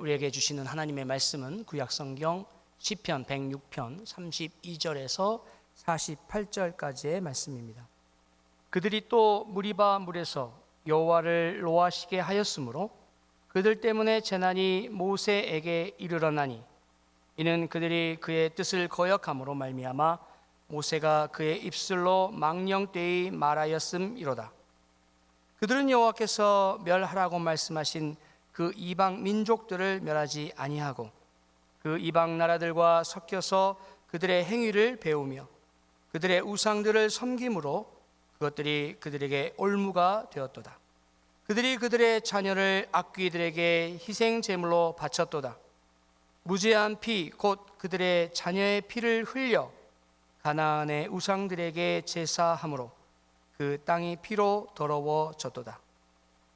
우리에게 주시는 하나님의 말씀은 구약 성경 시편 106편 32절에서 48절까지의 말씀입니다. 그들이 또 무리바 물에서 여호와를 노하시게 하였으므로 그들 때문에 재난이 모세에게 이르러나니 이는 그들이 그의 뜻을 거역함으로 말미암아 모세가 그의 입술로 망령되이 말하였음이로다. 그들은 여호와께서 멸하라고 말씀하신 그 이방 민족들을 멸하지 아니하고 그 이방 나라들과 섞여서 그들의 행위를 배우며 그들의 우상들을 섬김으로 그것들이 그들에게 올무가 되었도다. 그들이 그들의 자녀를 악귀들에게 희생 제물로 바쳤도다. 무죄한 피 곧 그들의 자녀의 피를 흘려 가나안의 우상들에게 제사함으로 그 땅이 피로 더러워졌도다.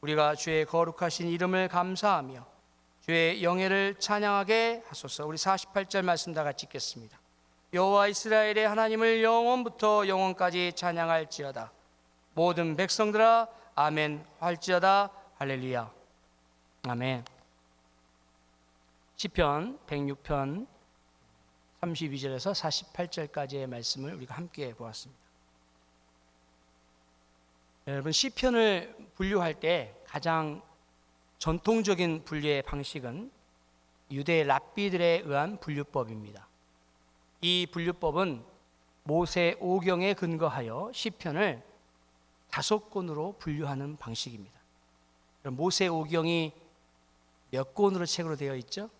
우리가 주의 거룩하신 이름을 감사하며 주의 영예를 찬양하게 하소서. 우리 48절 말씀 다 같이 읽겠습니다. 여호와 이스라엘의 하나님을 영원부터 영원까지 찬양할지어다. 모든 백성들아 아멘 할지어다 할렐루야. 아멘. 시편 106편 32절에서 48절까지의 말씀을 우리가 함께 보았습니다. 여러분 시편을 분류할 때 가장 전통적인 분류의 방식은 유대 랍비들에 의한 분류법입니다. 이 분류법은 모세 오경에 근거하여 시편을 다섯 권으로 분류하는 방식입니다. 모세 오경이 몇 권으로 책으로 되어 있죠?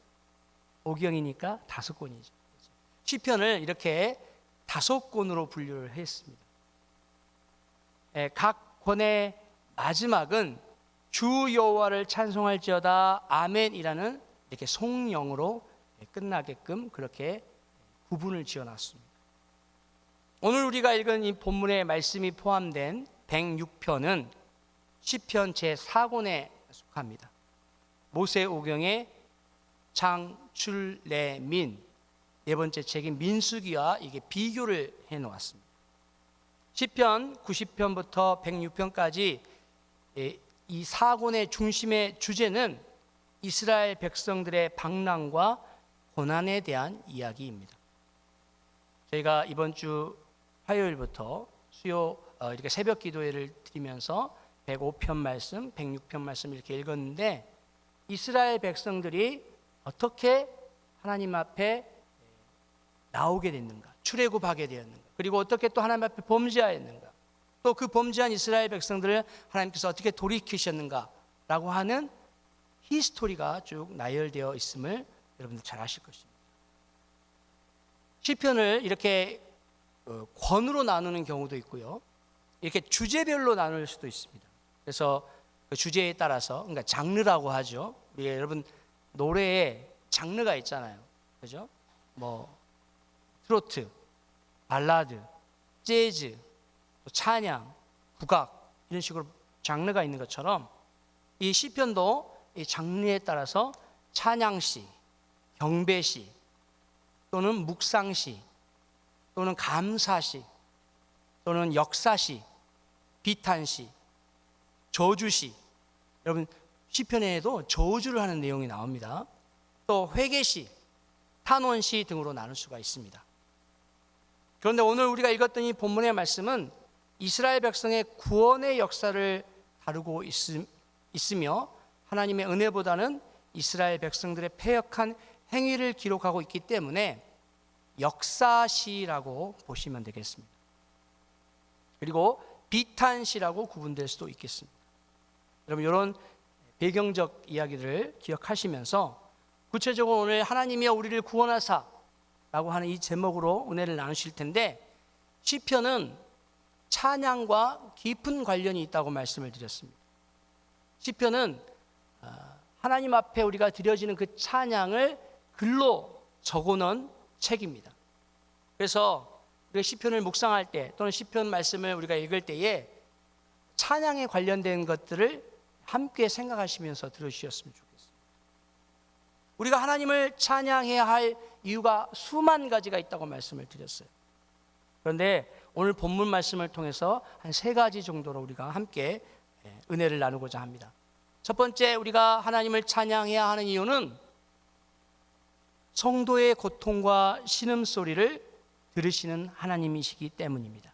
오경이니까 다섯 권이죠. 시편을 이렇게 다섯 권으로 분류를 했습니다. 예, 각 권의 마지막은 주 여호와를 찬송할지어다 아멘이라는 이렇게 송영으로 끝나게끔 그렇게 구분을 지어놨습니다. 오늘 우리가 읽은 이 본문의 말씀이 포함된 106편은 시편 제 4권에 속합니다. 모세 오경의 장출레민 네 번째 책인 민수기와 이게 비교를 해 놓았습니다. 시편 90편부터 106편까지 이 사권의 중심의 주제는 이스라엘 백성들의 방랑과 고난에 대한 이야기입니다. 저희가 이번 주 화요일부터 수요 어, 이렇게 새벽 기도회를 드리면서 105편 말씀, 106편 말씀 이렇게 읽었는데 이스라엘 백성들이 어떻게 하나님 앞에 나오게 됐는가, 출애굽하게 되었는가, 그리고 어떻게 또 하나님 앞에 범죄하였는가, 또 그 범죄한 이스라엘 백성들을 하나님께서 어떻게 돌이키셨는가라고 하는 히스토리가 쭉 나열되어 있음을 여러분들 잘 아실 것입니다. 시편을 이렇게 어, 권으로 나누는 경우도 있고요. 이렇게 주제별로 나눌 수도 있습니다. 그래서 그 주제에 따라서 그러니까 장르라고 하죠. 우리 여러분 노래에 장르가 있잖아요. 그죠? 뭐 트로트, 발라드, 재즈, 찬양, 국악 이런 식으로 장르가 있는 것처럼 이 시편도 이 장르에 따라서 찬양시, 경배시 또는 묵상시 또는 감사시 또는 역사시, 비탄시, 저주시 여러분 시편에도 저주를 하는 내용이 나옵니다. 또 회개시, 탄원시 등으로 나눌 수가 있습니다. 그런데 오늘 우리가 읽었던 이 본문의 말씀은 이스라엘 백성의 구원의 역사를 다루고 있으며 하나님의 은혜보다는 이스라엘 백성들의 패역한 행위를 기록하고 있기 때문에 역사시라고 보시면 되겠습니다. 그리고 비탄시라고 구분될 수도 있겠습니다. 여러분 이런 배경적 이야기들을 기억하시면서 구체적으로 오늘 하나님이여 우리를 구원하사 라고 하는 이 제목으로 은혜를 나누실 텐데 시편은 찬양과 깊은 관련이 있다고 말씀을 드렸습니다. 시편은 아, 하나님 앞에 우리가 드려지는 그 찬양을 글로 적어놓은 책입니다. 그래서 우리가 시편을 묵상할 때 또는 시편 말씀을 우리가 읽을 때에 찬양에 관련된 것들을 함께 생각하시면서 들으셨으면 좋겠습니다. 우리가 하나님을 찬양해야 할 이유가 수만 가지가 있다고 말씀을 드렸어요. 그런데 오늘 본문 말씀을 통해서 한 세 가지 정도로 우리가 함께 예, 은혜를 나누고자 합니다. 첫 번째 우리가 하나님을 찬양해야 하는 이유는 성도의 고통과 신음소리를 들으시는 하나님이시기 때문입니다.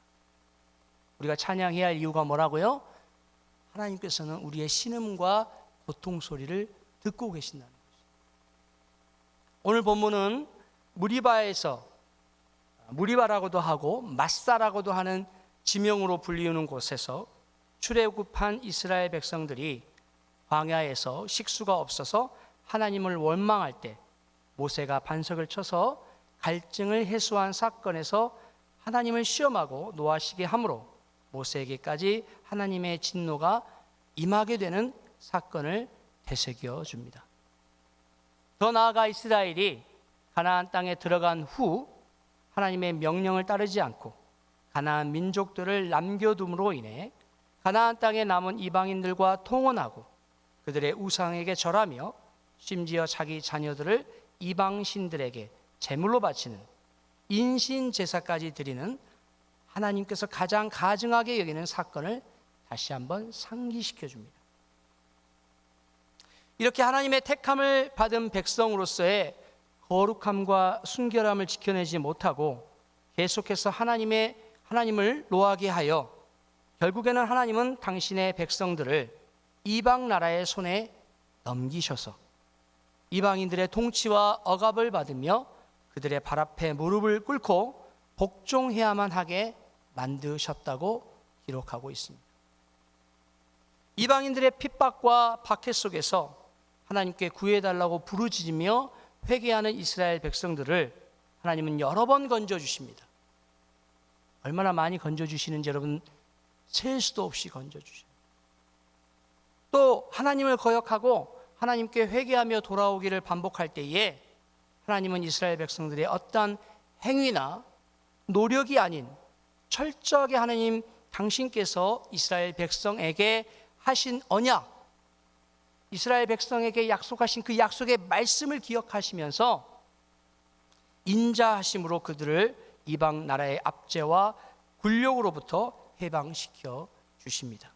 우리가 찬양해야 할 이유가 뭐라고요? 하나님께서는 우리의 신음과 고통 소리를 듣고 계신다는 것입니다. 오늘 본문은 무리바에서 무리바라고도 하고 마사라고도 하는 지명으로 불리우는 곳에서 출애굽한 이스라엘 백성들이 광야에서 식수가 없어서 하나님을 원망할 때 모세가 반석을 쳐서 갈증을 해소한 사건에서 하나님을 시험하고 노하시게 함으로 모세에게까지 하나님의 진노가 임하게 되는 사건을 되새겨 줍니다. 더 나아가 이스라엘이 가나안 땅에 들어간 후 하나님의 명령을 따르지 않고 가나안 민족들을 남겨둠으로 인해 가나안 땅에 남은 이방인들과 통혼하고 그들의 우상에게 절하며 심지어 자기 자녀들을 이방 신들에게 제물로 바치는 인신 제사까지 드리는 하나님께서 가장 가증하게 여기는 사건을 다시 한번 상기시켜 줍니다. 이렇게 하나님의 택함을 받은 백성으로서의 거룩함과 순결함을 지켜내지 못하고 계속해서 하나님의 하나님을 노하게 하여 결국에는 하나님은 당신의 백성들을 이방 나라의 손에 넘기셔서 이방인들의 통치와 억압을 받으며 그들의 발 앞에 무릎을 꿇고 복종해야만 하게 만드셨다고 기록하고 있습니다. 이방인들의 핍박과 박해 속에서 하나님께 구해달라고 부르짖으며 회개하는 이스라엘 백성들을 하나님은 여러 번 건져 주십니다. 얼마나 많이 건져 주시는지 여러분 셀 수도 없이 건져 주십니다. 또 하나님을 거역하고 하나님께 회개하며 돌아오기를 반복할 때에 하나님은 이스라엘 백성들의 어떠한 행위나 노력이 아닌 철저하게 하나님 당신께서 이스라엘 백성에게 하신 언약, 이스라엘 백성에게 약속하신 그 약속의 말씀을 기억하시면서 인자하심으로 그들을 이방 나라의 압제와 굴욕으로부터 해방시켜 주십니다.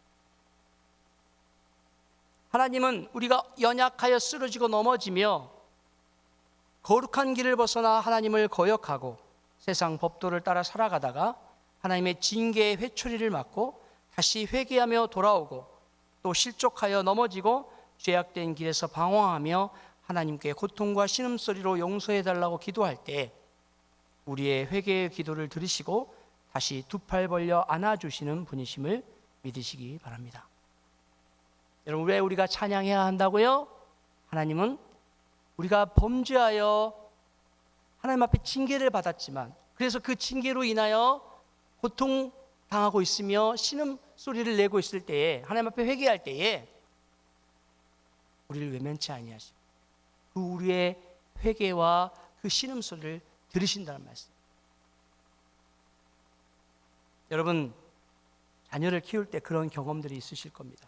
하나님은 우리가 연약하여 쓰러지고 넘어지며 거룩한 길을 벗어나 하나님을 거역하고 세상 법도를 따라 살아가다가 하나님의 징계의 회초리를 맞고 다시 회개하며 돌아오고 또 실족하여 넘어지고 죄악된 길에서 방황하며 하나님께 고통과 신음소리로 용서해 달라고 기도할 때 우리의 회개의 기도를 들으시고 다시 두 팔 벌려 안아 주시는 분이심을 믿으시기 바랍니다. 여러분 왜 우리가 찬양해야 한다고요? 하나님은 우리가 범죄하여 하나님 앞에 징계를 받았지만 그래서 그 징계로 인하여 고통 당하고 있으며 신음 소리를 내고 있을 때에 하나님 앞에 회개할 때에 우리를 외면치 아니하시고 그 우리의 회개와 그 신음 소리를 들으신다는 말씀. 여러분 자녀를 키울 때 그런 경험들이 있으실 겁니다.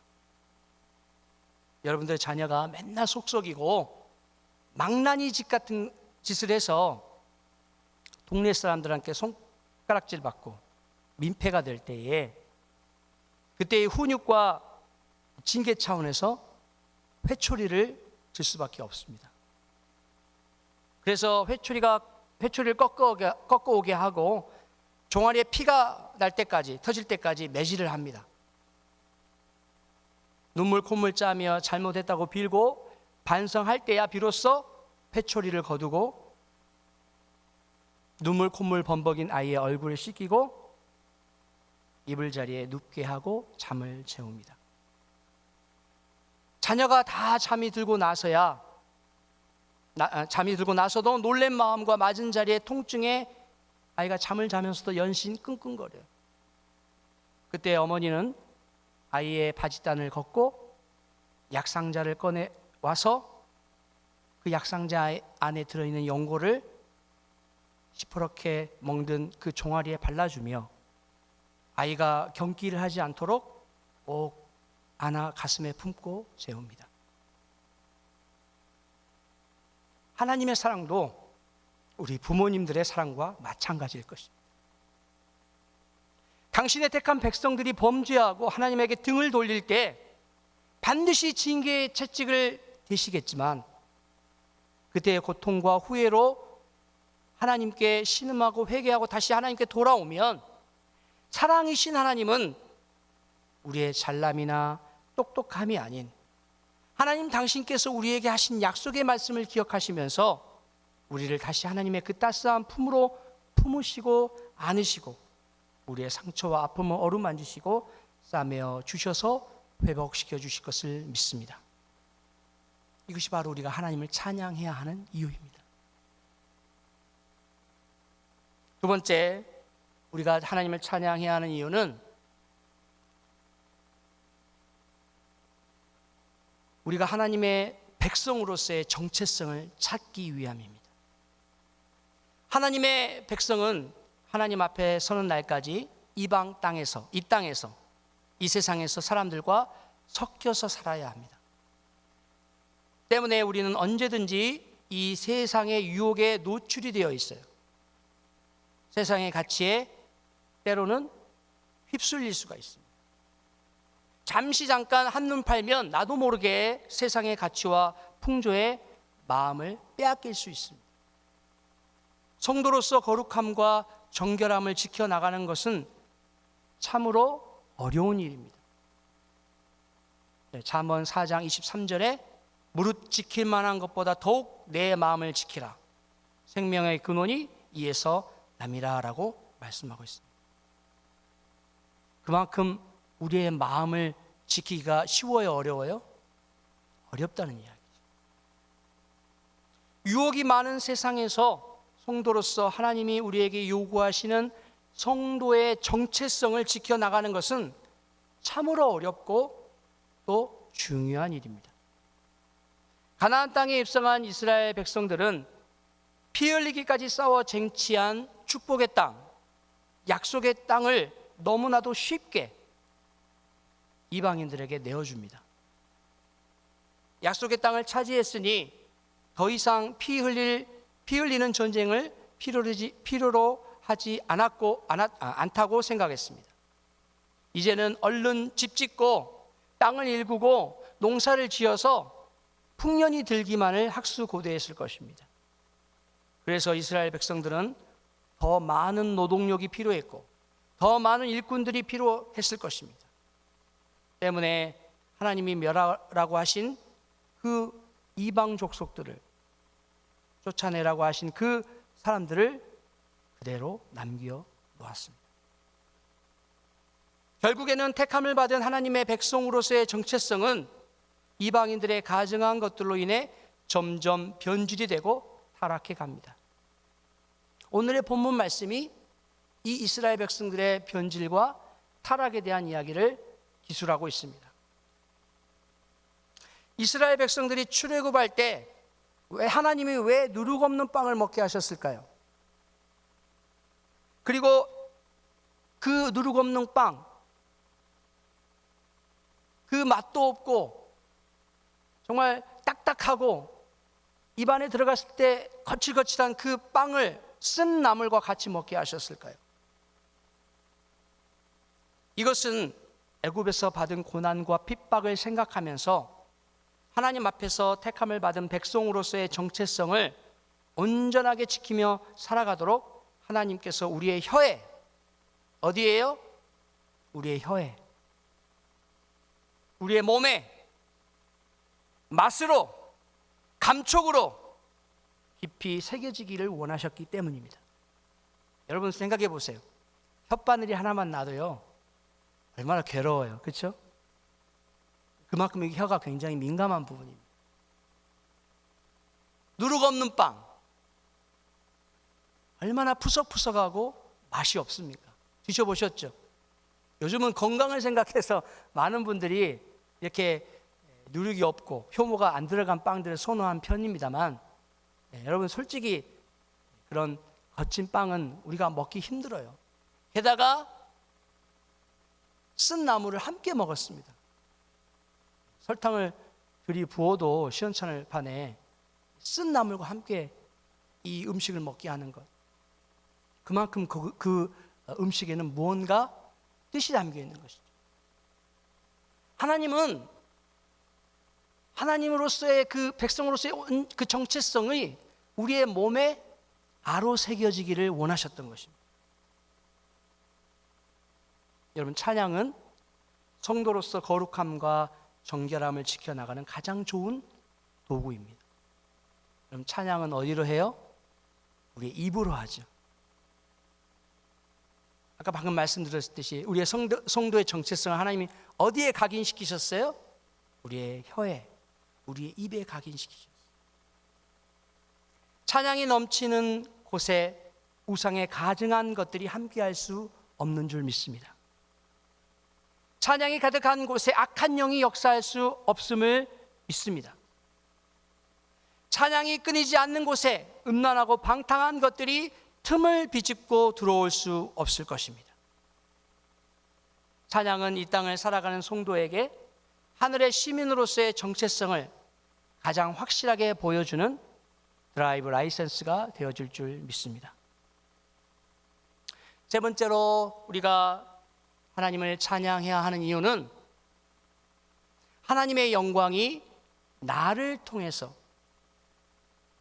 여러분들의 자녀가 맨날 속썩이고 망나니 짓 같은 짓을 해서 동네 사람들한테 손가락질 받고 민폐가 될 때에 그때의 훈육과 징계 차원에서 회초리를 들 수밖에 없습니다. 그래서 회초리가 회초리를 꺾어오게, 꺾어오게 하고 종아리에 피가 날 때까지 터질 때까지 매질을 합니다. 눈물 콧물 짜며 잘못했다고 빌고 반성할 때야 비로소 회초리를 거두고 눈물 콧물 범벅인 아이의 얼굴을 씻기고 이불 자리에 눕게 하고 잠을 재웁니다. 자녀가 다 잠이 들고 나서야 나- 아, 잠이 들고 나서도 놀란 마음과 맞은 자리에 통증에 아이가 잠을 자면서도 연신 끙끙거려요. 그때 어머니는 아이의 바지단을 걷고 약상자를 꺼내 와서 그 약상자 안에 들어있는 연고를 시퍼렇게 멍든 그 종아리에 발라주며 아이가 경기를 하지 않도록 꼭 안아 가슴에 품고 재웁니다. 하나님의 사랑도 우리 부모님들의 사랑과 마찬가지일 것입니다. 당신의 택한 백성들이 범죄하고 하나님에게 등을 돌릴 때 반드시 징계의 채찍을 대시겠지만 그때의 고통과 후회로 하나님께 신음하고 회개하고 다시 하나님께 돌아오면 사랑이신 하나님은 우리의 잘남이나 똑똑함이 아닌 하나님 당신께서 우리에게 하신 약속의 말씀을 기억하시면서 우리를 다시 하나님의 그 따스한 품으로 품으시고 안으시고 우리의 상처와 아픔을 어루만지시고 싸매어 주셔서 회복시켜 주실 것을 믿습니다. 이것이 바로 우리가 하나님을 찬양해야 하는 이유입니다. 두 번째, 우리가 하나님을 찬양해야 하는 이유는 우리가 하나님의 백성으로서의 정체성을 찾기 위함입니다. 하나님의 백성은 하나님 앞에 서는 날까지 이방 땅에서 이 땅에서 이 세상에서 사람들과 섞여서 살아야 합니다. 때문에 우리는 언제든지 이 세상의 유혹에 노출이 되어 있어요. 세상의 가치에 때로는 휩쓸릴 수가 있습니다. 잠시 잠깐 한눈 팔면 나도 모르게 세상의 가치와 풍조에 마음을 빼앗길 수 있습니다. 성도로서 거룩함과 정결함을 지켜 나가는 것은 참으로 어려운 일입니다. 네, 잠언 4장 23절에 무릇 지킬 만한 것보다 더욱 내 마음을 지키라. 생명의 근원이 이에서 남이라라고 말씀하고 있습니다. 그만큼 우리의 마음을 지키기가 쉬워요, 어려워요? 어렵다는 이야기죠. 유혹이 많은 세상에서 성도로서 하나님이 우리에게 요구하시는 성도의 정체성을 지켜 나가는 것은 참으로 어렵고 또 중요한 일입니다. 가나안 땅에 입성한 이스라엘 백성들은 피 흘리기까지 싸워 쟁취한 축복의 땅, 약속의 땅을 너무나도 쉽게 이방인들에게 내어줍니다. 약속의 땅을 차지했으니 더 이상 피 흘릴 피 흘리는 전쟁을 필요로, 필요로 하지 않았고 않았, 아, 않다고 생각했습니다. 이제는 얼른 집 짓고 땅을 일구고 농사를 지어서 풍년이 들기만을 학수고대했을 것입니다. 그래서 이스라엘 백성들은 더 많은 노동력이 필요했고 더 많은 일꾼들이 필요했을 것입니다. 때문에 하나님이 멸하라고 하신 그 이방 족속들을 쫓아내라고 하신 그 사람들을 그대로 남겨 놓았습니다. 결국에는 택함을 받은 하나님의 백성으로서의 정체성은 이방인들의 가증한 것들로 인해 점점 변질이 되고 타락해 갑니다. 오늘의 본문 말씀이 이 이스라엘 백성들의 변질과 타락에 대한 이야기를 기술하고 있습니다. 이스라엘 백성들이 출애굽할 때 왜 하나님이 왜 누룩 없는 빵을 먹게 하셨을까요? 그리고 그 누룩 없는 빵, 그 맛도 없고 정말 딱딱하고 입안에 들어갔을 때 거칠거칠한 그 빵을 쓴 나물과 같이 먹게 하셨을까요? 이것은 애굽에서 받은 고난과 핍박을 생각하면서 하나님 앞에서 택함을 받은 백성으로서의 정체성을 온전하게 지키며 살아가도록 하나님께서 우리의 혀에 어디에요? 우리의 혀에 우리의 몸에 맛으로 감촉으로 깊이 새겨지기를 원하셨기 때문입니다. 여러분 생각해 보세요. 혓바늘이 하나만 나도요. 얼마나 괴로워요. 그렇죠? 그만큼 이 혀가 굉장히 민감한 부분입니다. 누룩 없는 빵. 얼마나 푸석푸석하고 맛이 없습니까? 드셔보셨죠? 요즘은 건강을 생각해서 많은 분들이 이렇게 누룩이 없고 효모가 안 들어간 빵들을 선호한 편입니다만 네, 여러분 솔직히 그런 거친 빵은 우리가 먹기 힘들어요. 게다가 쓴 나물을 함께 먹었습니다. 설탕을 들이 부어도 시원찮을 판에 쓴 나물과 함께 이 음식을 먹게 하는 것. 그만큼 그, 그 음식에는 무언가 뜻이 담겨 있는 것이죠. 하나님은 하나님으로서의 그 백성으로서의 온- 그 정체성이 우리의 몸에 아로 새겨지기를 원하셨던 것입니다. 여러분 찬양은 성도로서 거룩함과 정결함을 지켜나가는 가장 좋은 도구입니다. 그럼 찬양은 어디로 해요? 우리의 입으로 하죠. 아까 방금 말씀드렸듯이 우리의 성도, 성도의 정체성을 하나님이 어디에 각인시키셨어요? 우리의 혀에, 우리의 입에 각인시키셨어요. 찬양이 넘치는 곳에 우상에 가증한 것들이 함께할 수 없는 줄 믿습니다. 찬양이 가득한 곳에 악한 영이 역사할 수 없음을 믿습니다. 찬양이 끊이지 않는 곳에 음란하고 방탕한 것들이 틈을 비집고 들어올 수 없을 것입니다. 찬양은 이 땅을 살아가는 성도에게 하늘의 시민으로서의 정체성을 가장 확실하게 보여주는 드라이브 라이센스가 되어줄 줄 믿습니다. 세 번째로 우리가 하나님을 찬양해야 하는 이유는 하나님의 영광이 나를 통해서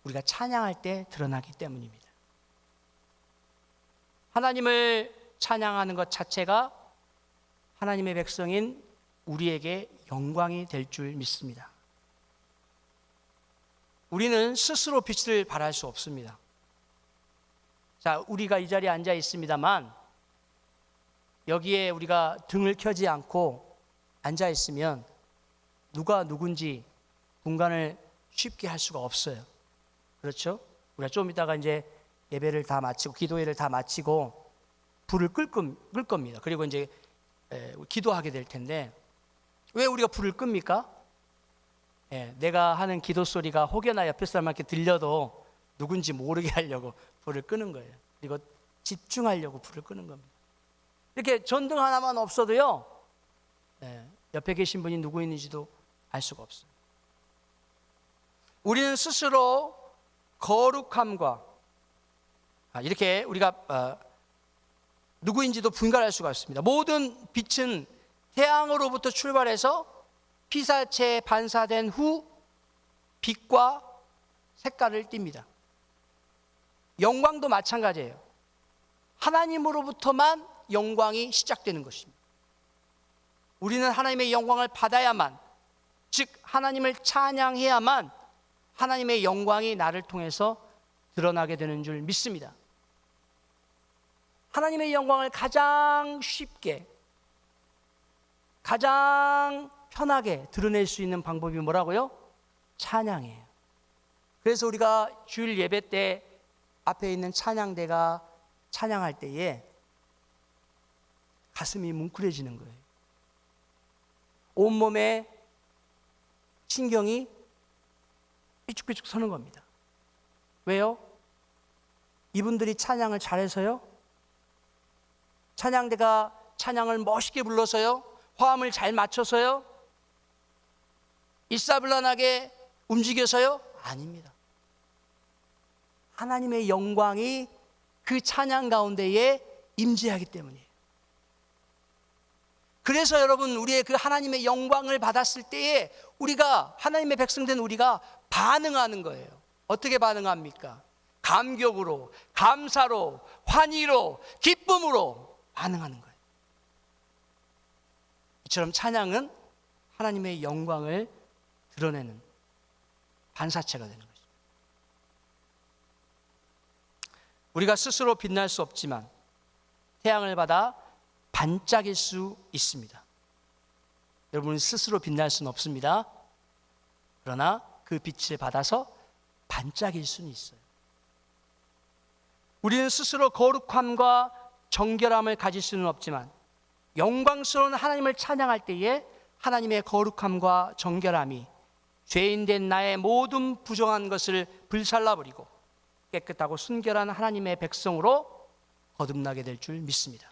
우리가 찬양할 때 드러나기 때문입니다. 하나님을 찬양하는 것 자체가 하나님의 백성인 우리에게 영광이 될 줄 믿습니다. 우리는 스스로 빛을 발할 수 없습니다. 자, 우리가 이 자리에 앉아 있습니다만 여기에 우리가 등을 켜지 않고 앉아 있으면 누가 누군지 분간을 쉽게 할 수가 없어요. 그렇죠? 우리가 좀 이따가 이제 예배를 다 마치고 기도회를 다 마치고 불을 끌, 겁, 끌 겁니다. 그리고 이제 에, 기도하게 될 텐데 왜 우리가 불을 끕니까? 예, 내가 하는 기도 소리가 혹여나 옆에 사람한테 들려도 누군지 모르게 하려고 불을 끄는 거예요. 그리고 집중하려고 불을 끄는 겁니다. 이렇게 전등 하나만 없어도요, 예, 옆에 계신 분이 누구 있는지도 알 수가 없어요. 우리는 스스로 거룩함과 아, 이렇게 우리가 어, 누구인지도 분간할 수가 있습니다. 모든 빛은 태양으로부터 출발해서 피사체에 반사된 후 빛과 색깔을 띱니다. 영광도 마찬가지예요. 하나님으로부터만 영광이 시작되는 것입니다. 우리는 하나님의 영광을 받아야만, 즉 하나님을 찬양해야만 하나님의 영광이 나를 통해서 드러나게 되는 줄 믿습니다. 하나님의 영광을 가장 쉽게, 가장 편하게 드러낼 수 있는 방법이 뭐라고요? 찬양이에요. 그래서 우리가 주일 예배 때 앞에 있는 찬양대가 찬양할 때에 가슴이 뭉클해지는 거예요. 온몸에 신경이 삐죽삐죽 서는 겁니다. 왜요? 이분들이 찬양을 잘해서요? 찬양대가 찬양을 멋있게 불러서요? 화음을 잘 맞춰서요? 일사불란하게 움직여서요? 아닙니다. 하나님의 영광이 그 찬양 가운데에 임재하기 때문이에요. 그래서 여러분 우리의 그 하나님의 영광을 받았을 때에 우리가 하나님의 백성된 우리가 반응하는 거예요. 어떻게 반응합니까? 감격으로, 감사로, 환희로, 기쁨으로 반응하는 거예요. 이처럼 찬양은 하나님의 영광을 드러내는 반사체가 되는 것입니다. 우리가 스스로 빛날 수 없지만 태양을 받아 반짝일 수 있습니다. 여러분 스스로 빛날 수는 없습니다. 그러나 그 빛을 받아서 반짝일 수는 있어요. 우리는 스스로 거룩함과 정결함을 가질 수는 없지만 영광스러운 하나님을 찬양할 때에 하나님의 거룩함과 정결함이 죄인된 나의 모든 부정한 것을 불살라 버리고 깨끗하고 순결한 하나님의 백성으로 거듭나게 될 줄 믿습니다.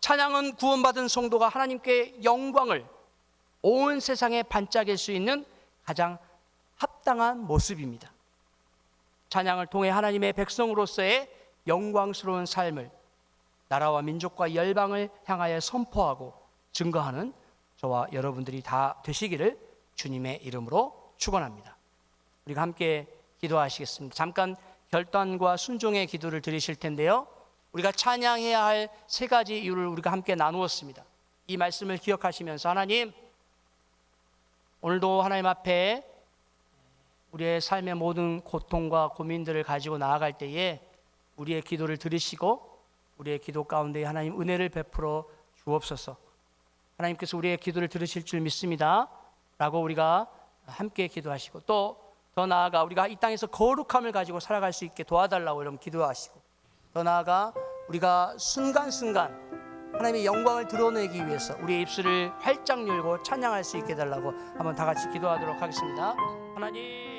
찬양은 구원받은 성도가 하나님께 영광을 온 세상에 반짝일 수 있는 가장 합당한 모습입니다. 찬양을 통해 하나님의 백성으로서의 영광스러운 삶을 나라와 민족과 열방을 향하여 선포하고 증거하는 저와 여러분들이 다 되시기를 주님의 이름으로 축원합니다. 우리가 함께 기도하시겠습니다. 잠깐 결단과 순종의 기도를 드리실 텐데요. 우리가 찬양해야 할 세 가지 이유를 우리가 함께 나누었습니다. 이 말씀을 기억하시면서 하나님 오늘도 하나님 앞에 우리의 삶의 모든 고통과 고민들을 가지고 나아갈 때에 우리의 기도를 들으시고 우리의 기도 가운데 하나님 은혜를 베풀어 주옵소서. 하나님께서 우리의 기도를 들으실 줄 믿습니다. 라고 우리가 함께 기도하시고 또 더 나아가 우리가 이 땅에서 거룩함을 가지고 살아갈 수 있게 도와달라고 여러분 기도하시고 더 나아가 우리가 순간순간 하나님의 영광을 드러내기 위해서 우리의 입술을 활짝 열고 찬양할 수 있게 해달라고 한번 다 같이 기도하도록 하겠습니다. 하나님